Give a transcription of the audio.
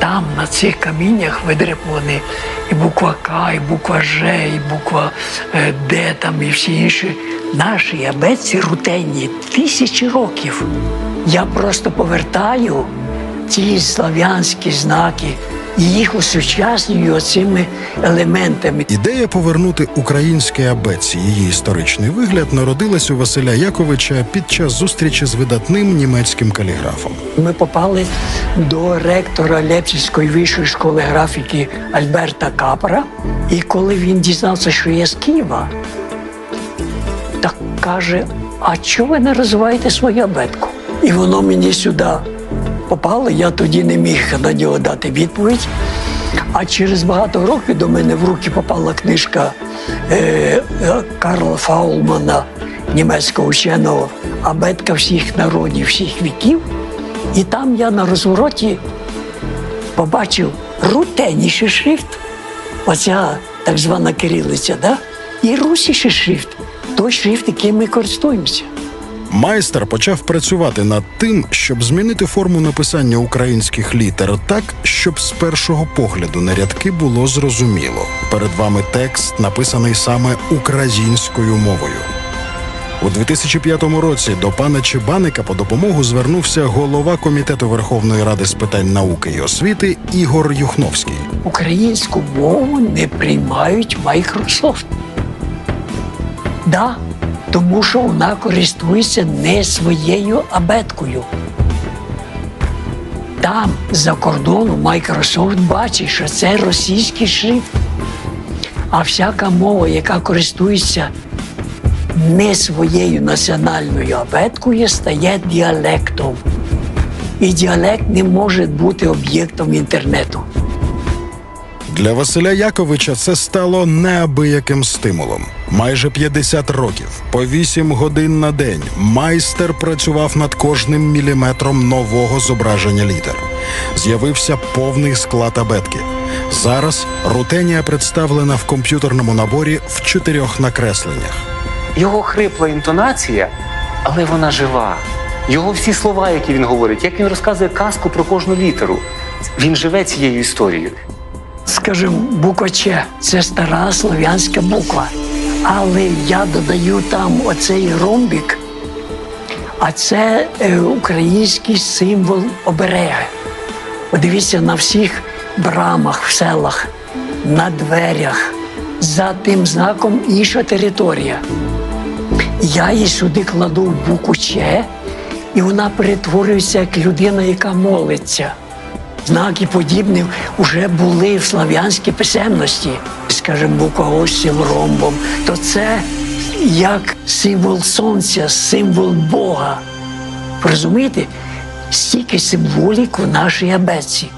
там на цих каміннях видрепувані і буква К, і буква Ж, і буква е, Д там, і всі інші. Наші абетці рутенні тисячі років. Я просто повертаю ці слав'янські знаки і їх осучаснюю цими елементами. Ідея повернути українській абетці її історичний вигляд народилась у Василя Яковича під час зустрічі з видатним німецьким каліграфом. Ми попали до ректора Лепсівської вищої школи графіки Альберта Капра. І коли він дізнався, що я з Києва, так каже: а чого ви не розвиваєте свою абетку? І воно мені сюди попало. Я тоді не міг на нього дати відповідь. А через багато років до мене в руки попала книжка е, е, Карла Фаулмана, німецького ученого, абетка всіх народів, всіх віків. І там я на розвороті побачив рутенніший шрифт, оця так звана кирилиця, да? і русіший шрифт, той шрифт, яким ми користуємося. Майстер почав працювати над тим, щоб змінити форму написання українських літер так, щоб з першого погляду на рядки було зрозуміло. Перед вами текст, написаний саме українською мовою. У 2005 році до пана Чебаника по допомогу звернувся голова комітету Верховної Ради з питань науки і освіти Ігор Юхновський. Українську мову не приймають Microsoft. Да, тому що вона користується не своєю абеткою. Там, за кордоном, Microsoft бачить, що це російський шрифт. А всяка мова, яка користується не своєю національною абеткою, стає діалектом. І діалект не може бути об'єктом інтернету. Для Василя Яковича це стало неабияким стимулом. Майже 50 років, по 8 годин на день, майстер працював над кожним міліметром нового зображення літер. З'явився повний склад абетки. Зараз рутенія представлена в комп'ютерному наборі в чотирьох накресленнях. Його хрипла інтонація, але вона жива. Його всі слова, які він говорить, як він розказує казку про кожну літеру. Він живе цією історією. Скажімо, буква Ч це стара слов'янська буква. Але я додаю там оцей ромбік, а це е, український символ обереги. Подивіться на всіх брамах в селах, на дверях. За тим знаком інша територія. Я її сюди кладу в букву Ч, і вона перетворюється як людина, яка молиться. Знаки подібні вже були в слав'янській писемності, скажімо, буква ось з цим ромбом, то це як символ сонця, символ Бога. Розумієте, стільки символік в нашій абетці.